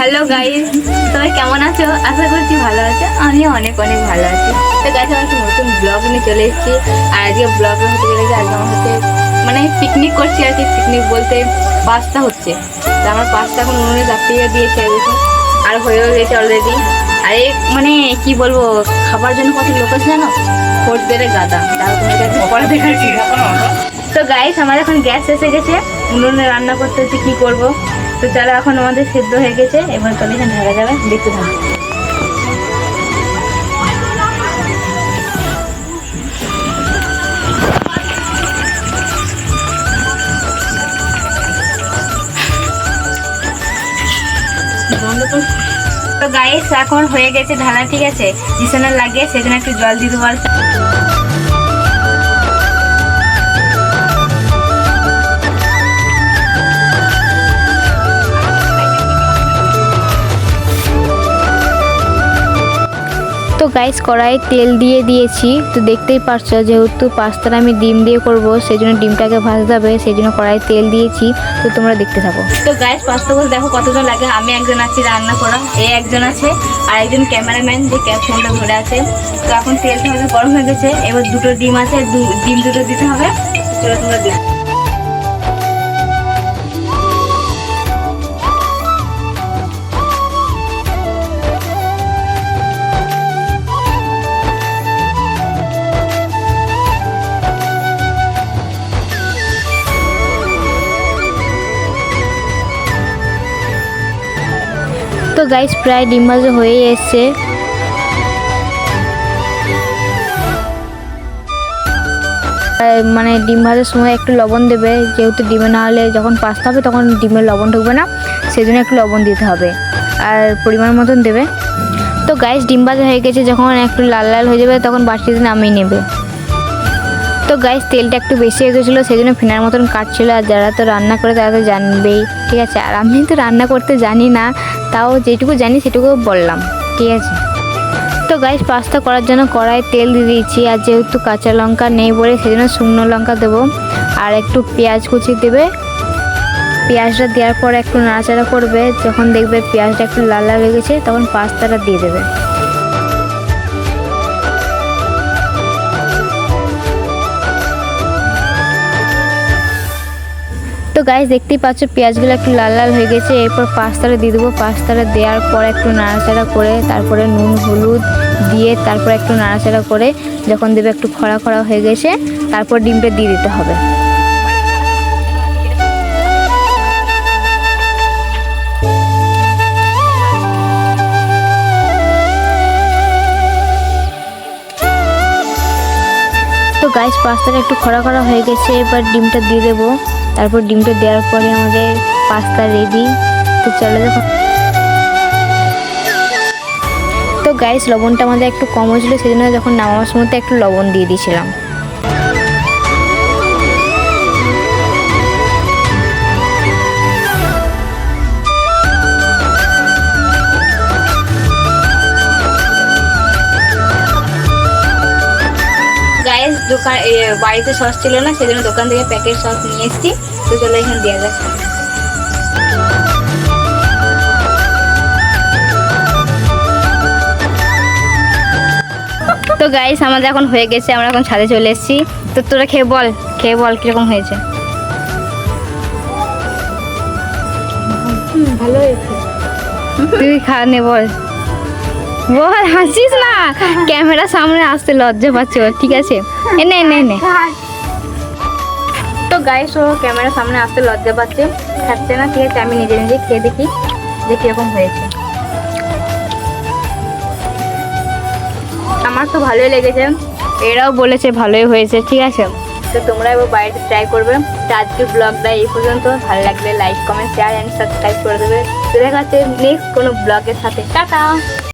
Hello guys সবাই কেমন আছো? আশা করছি ভালো আছো। আমিও অনেক অনেক ভালো আছি। তো গাইস আমি নতুন ব্লগ নিয়ে চলে এসেছি। আর আজকে ব্লগ হতে যে আজকে আমার হচ্ছে মানে পিকনিক করছি আর কি পিকনিক বলতে পাস্তা হচ্ছে। তো, আমার পাস্তা এখন উনুনে চাপিয়ে দিয়েছে আর হয়েও গেছে অলরেডি আর মানে কি বলব, খাবার জন্য কত লোক আছে জানো? খোঁজদের গাদা। একটু পরে তো গাইস আমার এখন গ্যাস এসে গেছে। উনুনে রান্না করতে হচ্ছে, কি করব? তো চলো এখন আমাদের সেদ্ধ হয়ে গেছে। এবার চলে এখানে ঢাকা যাবে। দেখতে থাকো। তো গাইস এখন হয়ে গেছে ঢালা ঠিক আছে? বিছানা লাগিয়ে সেখানে একটু জল দিয়ে দেবো গাইস কড়াই তেল দিয়ে দিয়েছি। তো দেখতেই পারছ, যেহেতু পাস্তাটা আমি ডিম দিয়ে করব সেই জন্য ডিমটাকে ভাজতে হবে সেই জন্য কড়াই তেল দিয়েছি। তো তোমরা দেখতে থাকো। তো গাইস পাস্তা বলতে দেখো কতজন লাগে। আমি একজন আছি রান্না করা, এ একজন আছে, আর একজন ক্যামেরাম্যান যে ফোনটা ধরে আছে। তো এখন তেলটা হয়তো গরম হয়ে গেছে, এবার দুটো ডিম আছে ডিম দুটো দিতে হবে। তোমরা দেখো। তো গাইস প্রায় ডিম ভাজা হয়ে এসছে। মানে ডিম ভাজার সময় একটু লবণ দেবে, যেহেতু ডিমে না হলে যখন পাস্তা হবে তখন ডিমের লবণ ঢুকবে না সেই জন্য একটু লবণ দিতে হবে। আর পরিমাণ মতন দেবে। তো গাইস ডিম ভাজা হয়ে গেছে, যখন একটু লাল লাল হয়ে যাবে তখন বাটিতে নামিয়ে নেবে। তো গাইস তেলটা একটু বেশি হয়ে গেছিল সেই জন্য ফেনার মতন কাটছিলো, আর যারা তো রান্না করে তারা তো জানবেই, ঠিক আছে? আর আমি তো রান্না করতে জানি না, তাও যেটুকু জানি সেটুকু বললাম, ঠিক আছে? তো গাইস পাস্তা করার জন্য কড়াই তেল দিয়ে দিয়েছি, আর যেহেতু কাঁচা লঙ্কা নেই বলে সেই জন্য শুকনো লঙ্কা দেবো, আর একটু পেঁয়াজ কুচি দেবে। পেঁয়াজটা দেওয়ার পর একটু নাড়াচাড়া করবে, যখন দেখবে পেঁয়াজটা একটু লাল লাল হয়ে গেছে, তখন পাস্তাটা দিয়ে দেবে। তো গাইস দেখতেই পাচ্ছ, পেঁয়াজগুলো একটু লাল লাল হয়ে গেছে। এরপর পাস্তাটা দিয়ে দেবো। পাস্তাটা দেওয়ার পর একটু নাড়াচাড়া করে, তারপরে নুন, হলুদ দিয়ে তারপর একটু নাড়াচাড়া করে, যখন দেবে একটু খরা খরা হয়ে গেছে, তারপর ডিমটা দিয়ে দিতে হবে। গাইস পাস্তাটা একটু খরা খরা হয়ে গেছে, এবার ডিমটা দিয়ে দেবো। তারপর ডিমটা দেওয়ার পরে আমাদের পাস্তা রেডি তো চলে দেখো। তো গাইস লবণটা আমাদের একটু কম হয়েছিলো সেই জন্য যখন নামাবার সময় একটু লবণ দিয়ে দিয়েছিলাম। দোকান বাড়িতে সস ছিল না সেই জন্য দোকান থেকে প্যাকেট সস নিয়ে এসেছি। তো চলো এখানে দেওয়া যাক। তো গাইস আমাদের এখন হয়ে গেছে আমরা এখন ছাদে চলে এসেছি। তো তোরা খেয়ে বল খেয়ে বল কীরকম হয়েছে? ভালো হয়েছে। তুই খা নে বল। বল হাসিস না? ক্যামেরা সামনে আসতে লজ্জা পাচ্ছে ওর, ঠিক আছে? এ নে নে নে। তো গাইস ও ক্যামেরা সামনে আসতে লজ্জা পাচ্ছে। খাচ্ছে না ঠিক আছে আমি নিজে নিজে খেয়ে দেখি যে কীরকম হয়েছে। আমার তো ভালোই লেগেছে। এরাও বলেছে ভালোই হয়েছে ঠিক আছে? তো তোমরা এবার বাড়িতে ট্রাই করবে। তো আজকের ব্লগটা এই পর্যন্ত। ভালো লাগলে like comment share and subscribe করে দেবে। তো দেখা হচ্ছে নেক্সট কোনো ব্লগের সাথে। টাটা!